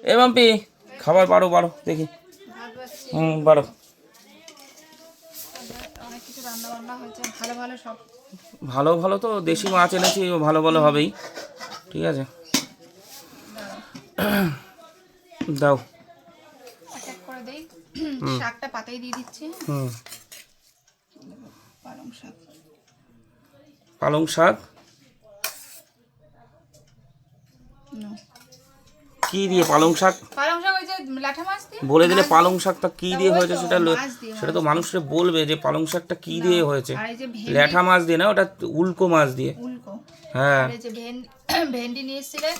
এ মাম্পি খাবার বাড়ো বাড়ো, দেখি। হুম, বাড়ো। ভালো ভালো তো, দেশি মাছ এনেছি, ভালো ভালো হবেই। ঠিক আছে। দাও। হুম। পালং শাক পালং শাক। কি দিয়ে পালং শাক? পালং শাক ওই যে লাঠা মাছ দিয়ে? বলে দিলে পালং শাকটা কি দিয়ে হয়েছে সেটা সেটা তো মানুষকে বলবে যে পালং শাকটা কি দিয়ে হয়েছে। ল্যাঠা মাছ দিয়ে না ওটা উল্কো মাছ দিয়ে। উল্কো। হ্যাঁ। এই যে ভেন্ডি নিয়ে এসেছিলে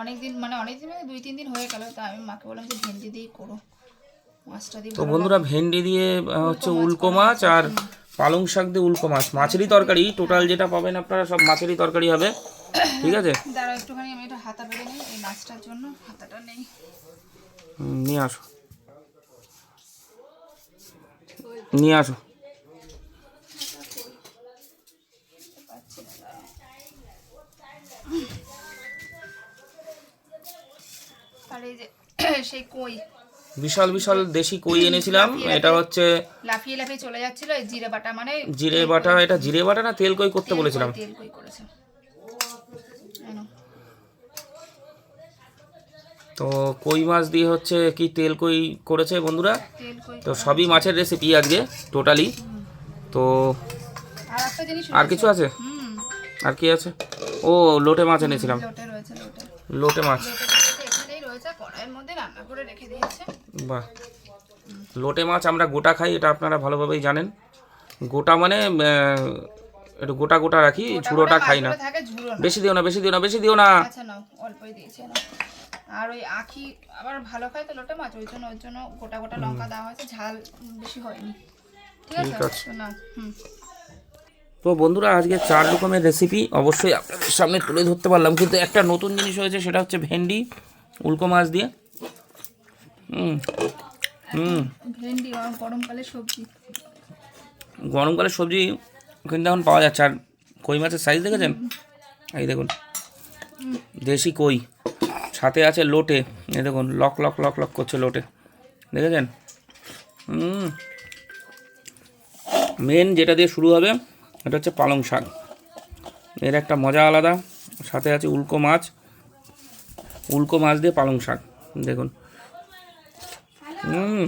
অনেকদিন মানে অনেকদিন মানে দুই তিন দিন হয়ে গেল তা আমি মাকে বললাম যে ভেন্ডি দিয়েই করো। মাছটা দিয়ে তো বন্ধুরা ভেন্ডি দিয়ে হচ্ছে উল্কো মাছ আর পালং শাক দিয়ে উল্কো মাছ। মাছেরই তরকারি টোটাল যেটা পাবেন আপনারা সব মাছেরই তরকারি হবে। ঠিক আছে? দাঁড়াও একটুখানি আমি এটা হাতা বেড়ে নিই এই মাছটার জন্য হাতাটা নেই। নিয়ে আসো। নিয়ে আসো। আর এই যে সেই কই। বিশাল বিশাল দেশি কই এনেছিলাম। এটা হচ্ছে লাফিয়ে লাফিয়ে চলে যাচ্ছিল এই জিরে বাটা মানে জিরে বাটা এটা জিরে বাটা না তেল কই করতে বলেছিলাম? তেল কই করেছে। তো কই মাছ দিয়ে হচ্ছে কি তেল কই করেছে বন্ধুরা? তো সবই মাছের রেসিপি আজকে টোটালি তো আর কিছু আছে? আর কি আছে? ও লোটে মাছ এনেছিলাম। লোটে রয়েছে লোটে। লোটে মাছ। লোটে রয়েছে, এখানেই রয়েছে কড়াইয়ের মধ্যে রান্না করে রেখে দিয়েছে। বাহ। লোটে মাছ আমরা গোটা খাই এটা আপনারা ভালোভাবেই জানেন। গোটা মানে একটু গোটা গোটা রাখি ঝুড়োটা খাই না। না বেশি দিও না বেশি দিও না বেশি দিও না। আচ্ছা নাও অল্পই দিয়েছে আর ওই আখি আবার ভালো খায় তো লোটে মাছ ওই জন্য ওর জন্য গোটা গোটা লঙ্কা দেওয়া হয়েছে ঝাল বেশি হয়নি। ঠিক আছে? হুম। তো বন্ধুরা আজকে চার রকমের রেসিপি অবশ্যই আপনাদের সামনে তুলে ধরতে পারলাম কিন্তু একটা নতুন জিনিস হয়েছে সেটা হচ্ছে ভেন্ডি। উল্কো মাছ দিয়ে। হুম হুম। ভেন্ডি গরমকালে সবজি। গরমকালে সবজি কিন্তু এখন পাওয়া যাচ্ছে। আর কই মাছের সাইজ দেখেছেন? এই দেখুন দেশি কই। সাথে আছে লোটে। এই দেখুন লক লক লক লক করছে লোটে। দেখেছেন? হুম। মেন যেটা দিয়ে শুরু হবে এটা হচ্ছে পালং শাক। এর একটা মজা আলাদা। সাথে আছে উল্কো মাছ। উল্কো মাছ দিয়ে পালং শাক দেখুন। হুম